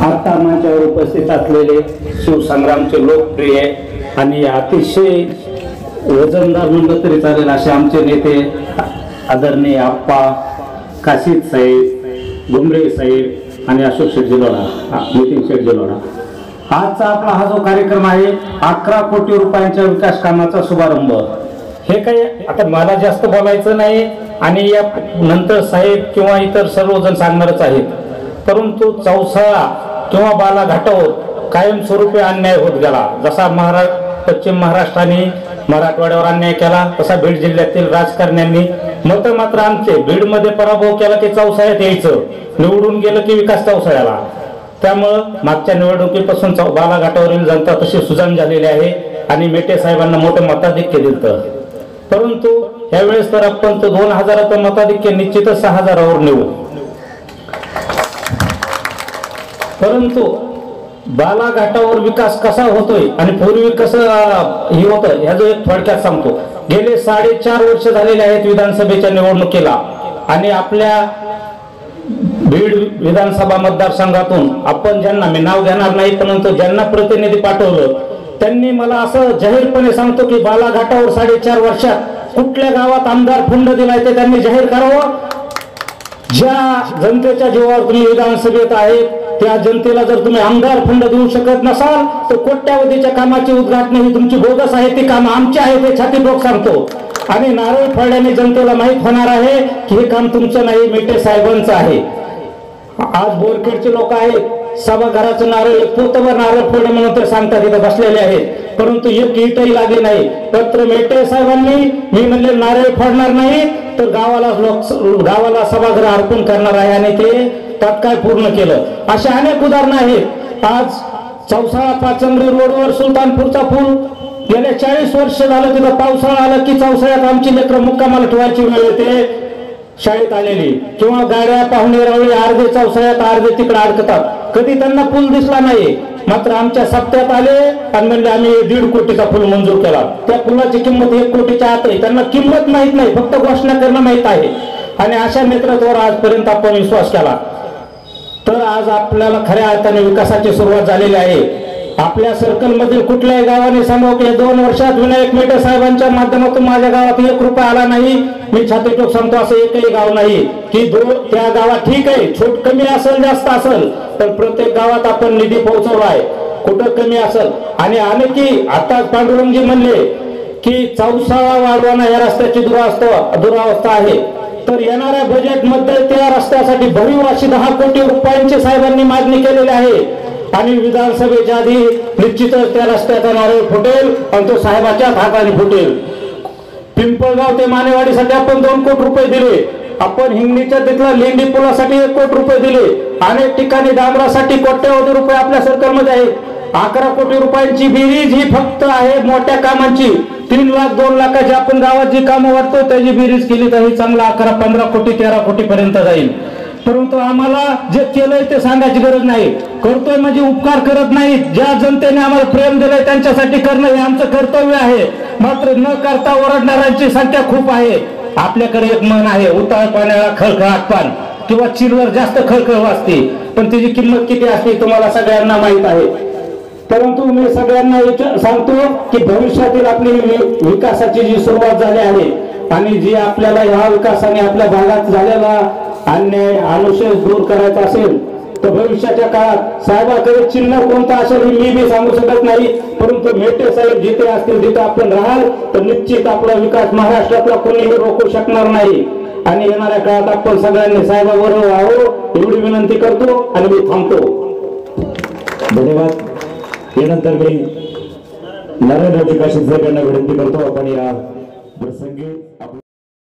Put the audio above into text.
आता माझ्यावर उपस्थित असलेले शिवसंग्रामचे लोकप्रिय आणि अतिशय वजनदार म्हणलं तरी चालेल असे आमचे नेते आदरणीय आप्पा काशीद साहेब गुमरे साहेब आणि अशोक शेठ नितीन शेठ आजचा आपला हा जो कार्यक्रम आहे अकरा कोटी रुपयांच्या विकास कामाचा शुभारंभ. हे काही आता मला जास्त बोलायचं नाही आणि या नंतर साहेब किंवा इतर सर्वजण सांगणारच आहेत. परंतु चौसाळा किंवा बालाघाटावर कायमस्वरूपी अन्याय होत गेला. जसा महारा पश्चिम महाराष्ट्राने मराठवाड्यावर अन्याय केला तसा बीड जिल्ह्यातील राजकारण्यांनी मत मात्र आमचे बीडमध्ये पराभव केला की चौसाळ्यात यायचं. निवडून गेलं की विकास चौसाळ्याला. त्यामुळं मागच्या निवडणुकीपासून बालाघाटावरील जनता तशी सुजाण झालेली आहे आणि मेटे साहेबांना मोठं मताधिक्य दिलं परंतु यावेळेस तर आपण दोन हजाराचं मताधिक्य निश्चितच सहा हजारावर नेऊ. परंतु बालाघाटावर विकास कसा होतोय आणि पूर्वी कसं हे होतं ह्याचं एक थोडक्यात सांगतो. गेले साडेचार वर्ष झालेले आहेत विधानसभेच्या निवडणुकीला आणि आपल्या बीड विधानसभा मतदारसंघातून आपण ज्यांना मी नाव घेणार नाही परंतु ज्यांना प्रतिनिधी पाठवलं त्यांनी मला असं जाहीरपणे सांगतो की बालाघाटावर साडेचार वर्षात कुठल्या गावात आमदार फंड दिलाय ते त्यांनी जाहीर करावं. ज्या जनतेच्या जीवावर तुम्ही विधानसभेत आहेत त्या जनतेला जर तुम्ही आमदार फंड देऊ शकत नसाल तर कोट्यावधीच्या कामाची उद्घाटन ही तुमची बोगस आहे ती काम आमची आहे ते छातीपोक सांगतो. आणि नारळ फोडल्याने जनतेला माहीत होणार आहे की हे काम तुमचं नाही मेटे साहेबांचं आहे. आज बोरखेडचे लोक आहेत सभाघराचं नारळ पोतवर नारळ फोडे म्हणून ते सांगतात इथं बसलेले आहेत. परंतु एक इटही लागली नाही. पत्र मेटे साहेबांनी मी म्हणले नारळ फोडणार नाही तर गावाला लोक गावाला सभागृह अर्पण करणार आहे आणि ते तात्काळ पूर्ण केलं? अशा अनेक उदाहरणं आहेत. आज चौसाळा पाचंबरी रोडवर सुलतानपूरचा पूल गेल्या चाळीस वर्ष झालं तिथं पावसाळा आला की चौसाळ्यात आमची लेकरं मुक्कामाला ठेवायची वेळ येते. शाळेत आलेली किंवा गाड्या पाहुणे रावळी अर्धे चौसाळ्यात अर्धे तिकडे अडकतात. कधी त्यांना पूल दिसला नाही. मात्र आमच्या सप्त्यात आले. आणि म्हणजे आम्ही दीड कोटीचा पूल मंजूर केला. त्या पुलाची किंमत एक कोटीच्या आत आहे. त्यांना किंमत माहीत नाही. फक्त घोषणा करणं माहीत आहे. आणि अशा नेतृत्वावर आजपर्यंत आपण विश्वास केला. तर आज आपल्याला खऱ्या अर्थाने विकासाची सुरुवात झालेली आहे. आपल्या सर्कलमधील कुठल्याही गावाने सांगावं की या दोन वर्षात विनायक मेटे साहेबांच्या माध्यमातून माझ्या गावात एक रुपया आला नाही. मी छाती टोक सांगतो असं एकही गाव नाही. की दो त्या गावात ठीक आहे छोट कमी असेल जास्त असेल पण प्रत्येक गावात आपण निधी पोहोचवलाय आहे. कुठं कमी असेल? आणि आणखी आता पांडुरंगजी म्हणले की चौसाळा वाढवाना या रस्त्याची दुरावस्था दुरावस्था आहे. तर येणाऱ्या बजेटमध्ये त्या रस्त्यासाठी भरीव अशी दहा कोटी रुपयांची साहेबांनी मागणी केलेली आहे. आणि विधानसभेच्या आधी निश्चितच त्या रस्त्याचा नारळ फुटेल आणि तो साहेबाच्याच हाताने फुटेल. पिंपळगाव ते मानेवाडीसाठी आपण दोन कोटी रुपये दिले. आपण हिंगणीच्या तिथला लेंडी पुलासाठी एक कोटी रुपये दिले. अनेक ठिकाणी डांबरासाठी कोट्यावधी रुपये आपल्या सरकारमध्ये आहेत. अकरा कोटी रुपयांची बेरीज ही फक्त आहे मोठ्या कामांची. तीन लाख दोन लाखाची आपण गावात जी कामं वाटतो त्याची बेरीज केली तर चांगला अकरा पंधरा कोटी तेरा कोटी पर्यंत जाईल. परंतु आम्हाला जे केलंय ते सांगायची गरज नाही. करतोय म्हणजे उपकार करत नाही. ज्या जनतेने आम्हाला प्रेम दिलंय त्यांच्यासाठी करणं हे आमचं कर्तव्य आहे. मात्र न करता ओरडणाऱ्यांची संख्या खूप आहे. आपल्याकडे एक मन आहे उताळ पाण्याला खळखळाट पान किंवा चिरवर जास्त खळखळ वाचते पण त्याची किंमत किती असते तुम्हाला सगळ्यांना माहीत आहे. परंतु मी सगळ्यांना विचार- सांगतो की भविष्यातील आपली विकासाची जी सुरुवात झाली आहे आणि जी आपल्याला ह्या विकासाने आपल्या भागात झालेला अन्याय अनुशेष दूर करायचा असेल तर भविष्याच्या काळात साहेबाकडे चिन्ह कोणतं असेल मी बी सांगू शकत नाही. परंतु मेटे साहेब जिथे असतील तिथे आपण राहाल तर निश्चित आपला विकास महाराष्ट्रातला कोणीही रोखू शकणार नाही. आणि येणाऱ्या काळात आपण सगळ्यांनी साहेबाबरोबर आहो एवढी विनंती करतो आणि मी थांबतो. धन्यवाद. यानंतर मी नरेंद्र विकास यांना विनंती करतो आपण या प्रसंगी